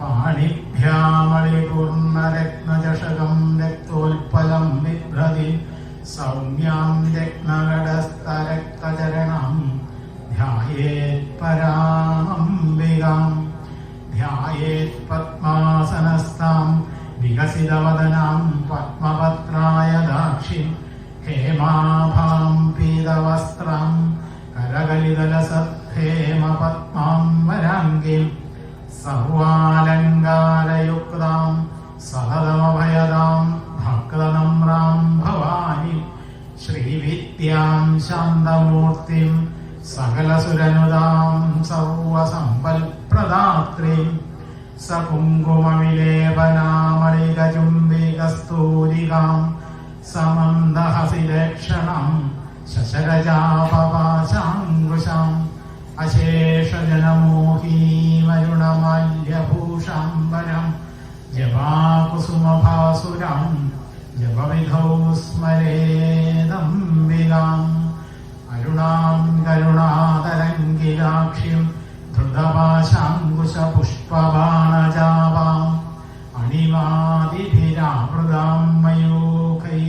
പാണിഭ്യാമളിപൂർണരത്നചഷകം രക്തോൽപ്പലം ബിഭ്രതി സൗമ്യാം രത്നകടസ്ഥരക്തചരണം ധ്യായേത്പരാമംബികാം ധ്യായേത് പത്മാസനസ്ഥാം വികസിതവദനാം പത്മപത്രായ ദാക്ഷിം ഹേമാഭാം പീതവസ്ത്രം കരകലിതലസത്ഹേമപത്മാം വരാംഗിം സർവാലങ്കാരയുക്താം സഹതമഭയതാം ഭക്തനമ്രാം Bhavani ശ്രീവിദ്യാം ശാന്തമൂർത്തിം സകലസുരനുതാം സകുങ്കുമവിലേപനാമണികചുംബികസ്തൂരികാം സമന്ദഹസിലക്ഷണം ശശരജാപവാശാങ്കുശാം അശേഷജനമോഹീമരുണമല്യഭൂഷാംബരം. ജപാകുസുമഭാസുരം ജപവിധൗ സ്മരേദംബികാം കരുണാതരംഗിലാക്ഷ്യം ധൃതപാശാങ്കുശപുഷ്പബാണജാവാം അണിമാതിഭിരാമൃതാം മയൂഖൈ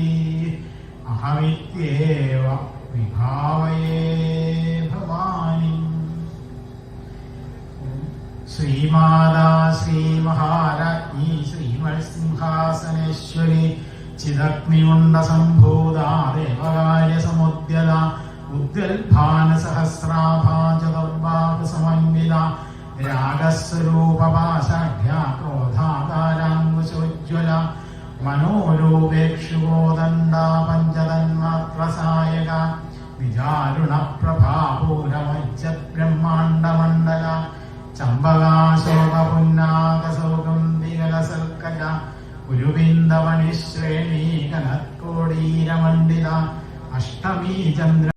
അഹമിത്യേവ വിഭാവയേ Bhavani. Shri Mata ശ്രീമഹാരാജ്ഞി ശ്രീമത്സിംഹാസനേശ്വരി ചിദഗ്നിയുണ്ട സംഭൂതാ രാഗസ്വരൂപപാശാഢ്യ ക്രോധാകാരാങ്കുശോജ്വല മനോരൂപേക്ഷുഗോദണ്ഡാ പഞ്ചതന്മാത്രസായക വിചാരുണ പ്രഭാപൂരമജ്ജ ബ്രഹ്മാണ്ഡമണ്ഡല ചമ്പകാശോകപുന്നാകസൗകം വികലസൽക്കജ ഉരുവിന്ദമണിശ്രേണീകനത്കോടീരമണ്ഡിത അഷ്ടമീ Chandra